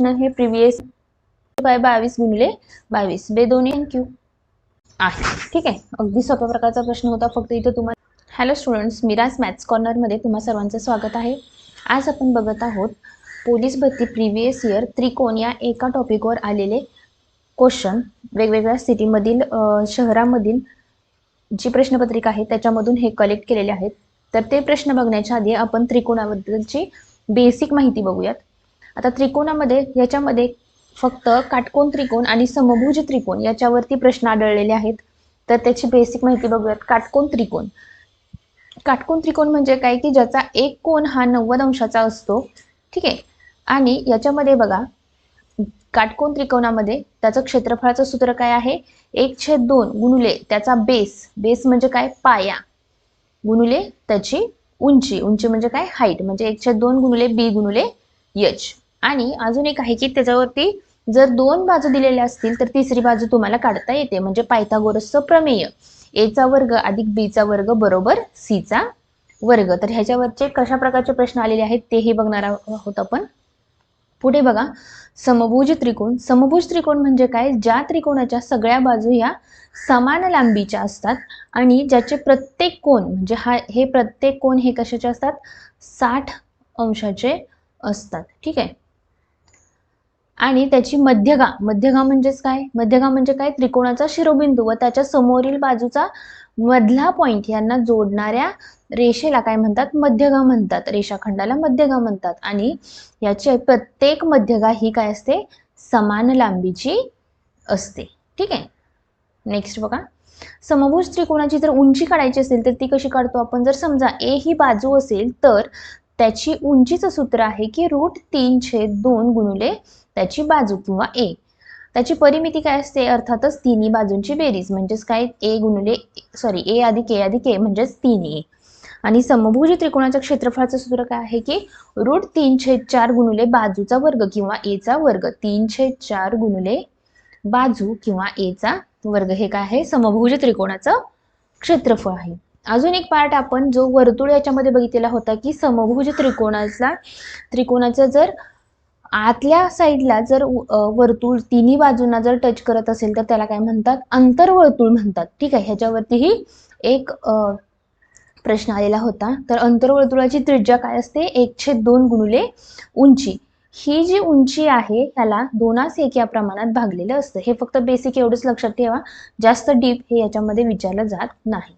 प्रश्न हे previous bye बावीस गुणिले बावीस. बे दोन्ही थँक्यू आहे. ठीक आहे. अगदी सोप्या प्रकारचा प्रश्न होता. फक्त इथं तुम्हाला हॅलो स्टुडंट्स मिराज मॅथ्स कॉर्नरमध्ये तुम्हा सर्वांचं स्वागत आहे. आज आपण बघत आहोत पोलीस भरती प्रिव्हियस इयर त्रिकोण या एका टॉपिकवर आलेले क्वेश्चन वेगवेगळ्या सिटीमधील शहरामधील जी प्रश्नपत्रिका आहे त्याच्यामधून हे कलेक्ट केलेले आहेत. तर ते प्रश्न बघण्याच्या आधी आपण त्रिकोणाबद्दलची बेसिक माहिती बघूयात. आता त्रिकोणामध्ये याच्यामध्ये फक्त काटकोन त्रिकोण आणि समभुज त्रिकोण याच्यावरती प्रश्न आढळलेले आहेत. तर त्याची बेसिक माहिती बघूयात. काटकोन त्रिकोण. काटकोन त्रिकोण म्हणजे काय? की ज्याचा एक कोण हा नव्वद अंशाचा असतो. ठीक आहे? आणि याच्यामध्ये बघा काटकोन त्रिकोणामध्ये त्याचं क्षेत्रफळाचं सूत्र काय आहे? एक छेद दोन गुणुले त्याचा बेस बेस म्हणजे काय? पाया. गुणुले त्याची उंची. उंची म्हणजे काय? हाईट म्हणजे एक छेद दोन गुणुले बी गुणुले यच आणि अजून एक आहे की त्याच्यावरती जर दोन बाजू दिलेल्या असतील तर तिसरी बाजू तुम्हाला काढता येते. म्हणजे पायथागोरसचं प्रमेय. एचा वर्ग अधिक बीचा वर्ग बरोबर सीचा वर्ग. तर ह्याच्यावरचे कशा प्रकारचे प्रश्न आलेले आहेत तेही बघणार आहोत आपण. पुढे बघा. समभुज त्रिकोण. समभुज त्रिकोण म्हणजे काय? ज्या त्रिकोणाच्या सगळ्या बाजू ह्या समान लांबीच्या असतात आणि ज्याचे प्रत्येक कोण म्हणजे हा हे प्रत्येक कोण हे कशाचे असतात? साठ अंशाचे असतात. ठीक आहे? आणि त्याची मध्यगा मध्यगा म्हणजेच काय? मध्यगा म्हणजे काय? त्रिकोणाचा शिरोबिंदू व त्याच्या समोरील बाजूचा मधला पॉइंट यांना जोडणाऱ्या रेषेला काय म्हणतात? मध्यगा म्हणतात. रेषाखंडाला मध्यगा म्हणतात. आणि याची प्रत्येक मध्यगा ही काय असते? समान लांबीची असते. ठीक आहे? नेक्स्ट बघा. समभुज त्रिकोणाची जर उंची काढायची असेल तर ती कशी काढतो आपण? जर समजा ए ही बाजू असेल तर त्याची उंचीचं सूत्र आहे की रूट तीन छेद दोन गुणुले त्याची बाजू किंवा ए. त्याची परिमिती काय असते? अर्थातच तिन्ही बाजूंची बेरीज. म्हणजेच काय? ए गुणुले सॉरी ए अधिक ए अधिक ए म्हणजेच तीन ए. आणि समभुज त्रिकोणाच्या क्षेत्रफळाचं सूत्र काय आहे की रूट तीन छेद चार गुणुले बाजूचा वर्ग किंवा एचा वर्ग. तीन छेद चार गुणुले बाजू किंवा एचा वर्ग. हे काय आहे? समभुज त्रिकोणाचं क्षेत्रफळ आहे. अजून एक पार्ट आपण जो वर्तुळ याच्यामध्ये बघितलेला होता की समभुज त्रिकोणाचा त्रिकोणाचं जर आतल्या साईडला जर वर्तुळ तिन्ही बाजूंना जर टच करत असेल तर त्याला काय म्हणतात? अंतरवर्तुळ म्हणतात. ठीक आहे? ह्याच्यावरतीही एक प्रश्न आलेला होता. तर अंतर्वर्तुळाची त्रिज्या काय असते? एकशे दोन गुणुले उंची. ही जी उंची आहे ह्याला दोनास एक या प्रमाणात भागलेलं असतं. हे फक्त बेसिक एवढंच लक्षात ठेवा. जास्त डीप हे याच्यामध्ये विचारलं जात नाही.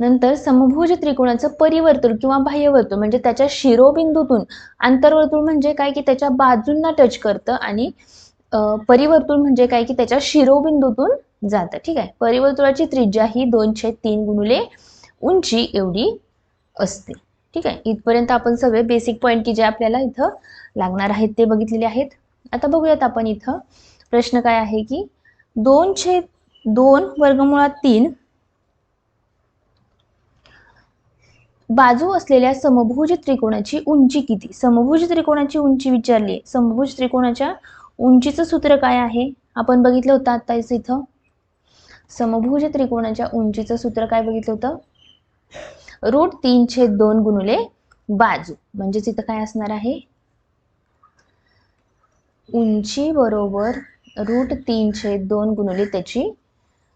नंतर समभुज त्रिकोणाचं परिवर्तुळ किंवा बाह्यवर्तुळ म्हणजे त्याच्या शिरोबिंदूतून आंतरवर्तुळ म्हणजे काय की त्याच्या बाजूंना टच करतं आणि परिवर्तुळ म्हणजे काय की त्याच्या शिरोबिंदूतून जातं. ठीक आहे? परिवर्तुळाची त्रिज्या ही दोनशे तीन गुणुले उंची एवढी असते. ठीक आहे? इथपर्यंत आपण सगळे बेसिक पॉईंट की जे आपल्याला इथं लागणार आहेत ते बघितलेले आहेत. आता बघूयात आपण इथं प्रश्न काय आहे की दोन दोन वर्गमुळात तीन बाजू असलेल्या समभुज त्रिकोणाची उंची किती? समभुज त्रिकोणाची उंची विचारली आहे. समभुज त्रिकोणाच्या उंचीचं सूत्र काय आहे? आपण बघितलं होतं आत्ताच इथं. समभुज त्रिकोणाच्या उंचीचं सूत्र काय बघितलं होतं? रूट तीन छेद दोन गुणुले बाजू. म्हणजेच इथं काय असणार आहे? उंची बरोबर रूट तीन छेद दोन गुणुले त्याची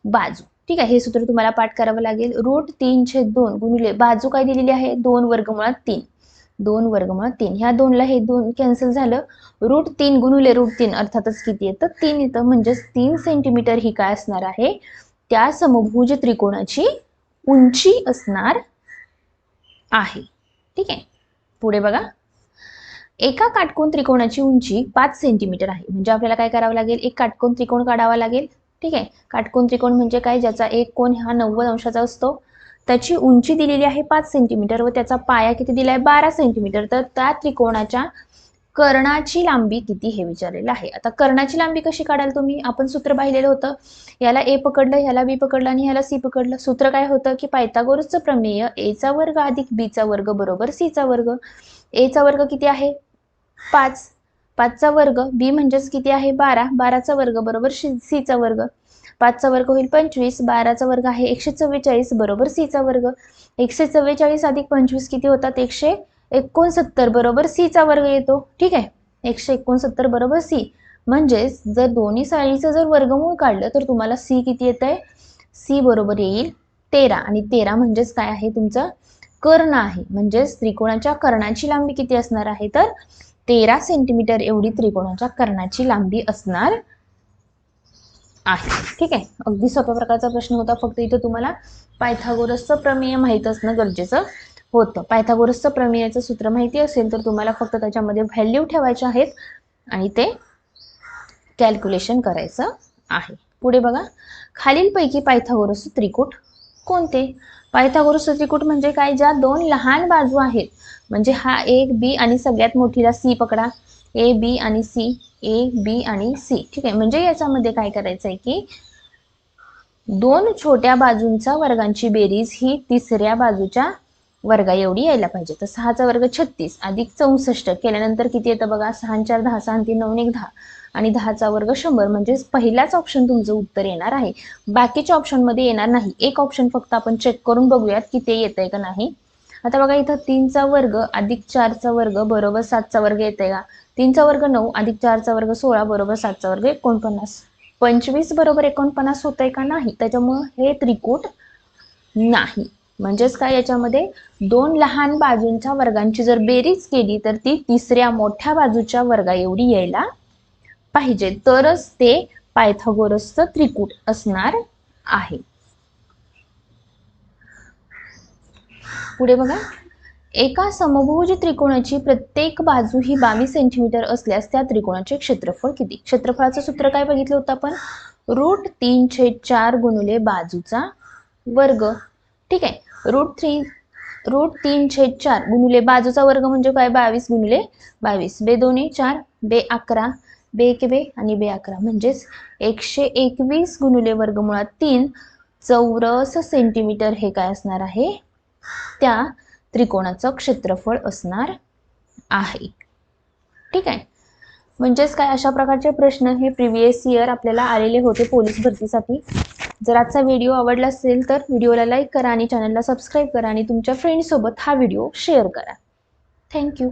बाजू. ठीक आहे हे सूत्र तुम्हाला पाठ करावं लागेल. रूट तीन दोन गुणिले बाजू काय दिलेली आहे? दोन वर्गमुळात तीन. दोन वर्गमुळात तीन. ह्या दोनला हे दोन कॅन्सल झालं. रूट तीन गुणिले रूट तीन अर्थातच किती येतं? तीन येतं. म्हणजेच तीन सेंटीमीटर ही काय असणार आहे? त्या समभुज त्रिकोणाची उंची असणार आहे. ठीक आहे? पुढे बघा. एका काटकोन त्रिकोणाची उंची पाच सेंटीमीटर आहे. म्हणजे आपल्याला काय करावं लागेल? एक काटकोन त्रिकोण काढावा लागेल. ठीक आहे? काटकोन त्रिकोण म्हणजे काय? ज्याचा एक कोण हा नव्वद अंशाचा असतो. त्याची उंची दिलेली आहे पाच सेंटीमीटर व त्याचा पाया किती दिला आहे? बारा सेंटीमीटर तर त्या त्रिकोणाच्या कर्णाची लांबी किती हे विचारलेलं आहे. आता कर्णाची लांबी कशी काढाल तुम्ही? आपण सूत्र पाहिलेलं होतं. याला ए पकडलं याला बी पकडलं आणि याला सी पकडलं. सूत्र काय होतं की पायथागोरसचं प्रमेय एचा वर्ग अधिक बीचा वर्ग बरोबर सीचा वर्ग. एचा वर्ग किती आहे? पाच. पाचचा वर्ग बी म्हणजेच किती आहे? बारा. बाराचा वर्ग बरोबर सीचा वर्ग. पाचचा वर्ग होईल पंचवीस. बाराचा वर्ग आहे एकशे चव्वेचाळीस बरोबर सीचा वर्ग. एकशे चव्वेचाळीस अधिक पंचवीस किती होतात? एकशे एकोणसत्तर बरोबर सीचा वर्ग येतो. ठीक आहे? एकशे एकोणसत्तर बरोबर सी. म्हणजेच जर दोन्ही साईडचं जर वर्गमूळ काढलं तर तुम्हाला सी किती येत आहे सी बरोबर येईल तेरा. आणि तेरा म्हणजेच काय आहे? तुमचं कर्ण आहे. म्हणजेच त्रिकोणाच्या कर्णाची लांबी किती असणार आहे? तर तेरा सेंटीमीटर एवढी त्रिकोणाच्या कर्णाची लांबी असणार आहे. ठीक आहे? अगदी सोप्या प्रकारचा प्रश्न होता. फक्त इथं तुम्हाला पायथागोरसचं प्रमेय माहीत असणं गरजेचं होतं. पायथागोरसचं प्रमेयाचं सूत्र माहिती असेल तर तुम्हाला फक्त त्याच्यामध्ये व्हॅल्यू ठेवायचे आहेत आणि ते कॅल्क्युलेशन करायचं आहे. पुढे बघा. खालीलपैकी पायथागोरस त्रिकूट कोणते? पायथागोरस त्रिकूट म्हणजे काय? ज्या दोन लहान बाजू आहेत. म्हणजे हा एक बी आणि सगळ्यात मोठीला सी पकडा. ए बी आणि सी. ए बी आणि सी. ठीक आहे? म्हणजे याच्यामध्ये काय करायचं आहे की दोन छोट्या बाजूंचा वर्गांची बेरीज ही तिसऱ्या बाजूच्या वर्गा एवढी यायला पाहिजे. तर सहाचा वर्ग छत्तीस अधिक चौसष्ट केल्यानंतर किती येतं बघा? सहा चार दहा सहा तीन नऊ एक दहा. आणि दहाचा वर्ग शंभर. म्हणजेच पहिलाच ऑप्शन तुमचं उत्तर येणार आहे. बाकीच्या ऑप्शनमध्ये येणार नाही. एक ऑप्शन फक्त आपण चेक करून बघूयात की ते येत आहे का नाही. आता बघा इथं तीनचा वर्ग अधिक चारचा वर्ग बरोबर सातचा वर्ग येते का? तीनचा वर्ग नऊ अधिक चारचा वर्ग सोळा बरोबर सातचा वर्ग एकोणपन्नास. पंचवीस बरोबर एकोणपन्नास होत आहे का नाही? त्याच्यामुळं हे त्रिकूट नाही. म्हणजेच काय याच्यामध्ये दोन लहान बाजूंच्या वर्गांची जर बेरीज केली तर ती तिसऱ्या मोठ्या बाजूच्या वर्गा एवढी यायला पाहिजे. तरच ते पायथागोरसचं त्रिकूट असणार आहे. पुढे बघा. एका समभुज त्रिकोणाची प्रत्येक बाजू ही बावीस सेंटीमीटर असल्यास त्या त्रिकोणाचे क्षेत्रफळ किती? क्षेत्रफळाचं सूत्र काय बघितलं होतं आपण? रूट तीन छेद चार गुणुले बाजूचा वर्ग. ठीक आहे. रूट थ्री रूट तीन छेद चार गुणुले बाजूचा वर्ग म्हणजे काय? बावीस गुणुले बावीस. बे दोन्ही चार बे अकरा बे एक बे आणि बे अकरा. म्हणजेच एकशे एकवीस गुणुले वर्गमुळात तीन चौरस सेंटीमीटर हे काय असणार आहे? त्या त्रिकोणाचं क्षेत्रफळ असणार आहे. ठीक आहे? म्हणजेच काय अशा प्रकारचे प्रश्न हे प्रिव्हियस इयर आपल्याला आलेले होते पोलीस भरतीसाठी. जर आजचा व्हिडिओ आवडला असेल तर व्हिडिओला लाईक करा आणि चॅनलला सबस्क्राईब करा आणि तुमच्या फ्रेंडसोबत हा व्हिडिओ शेअर करा. थँक्यू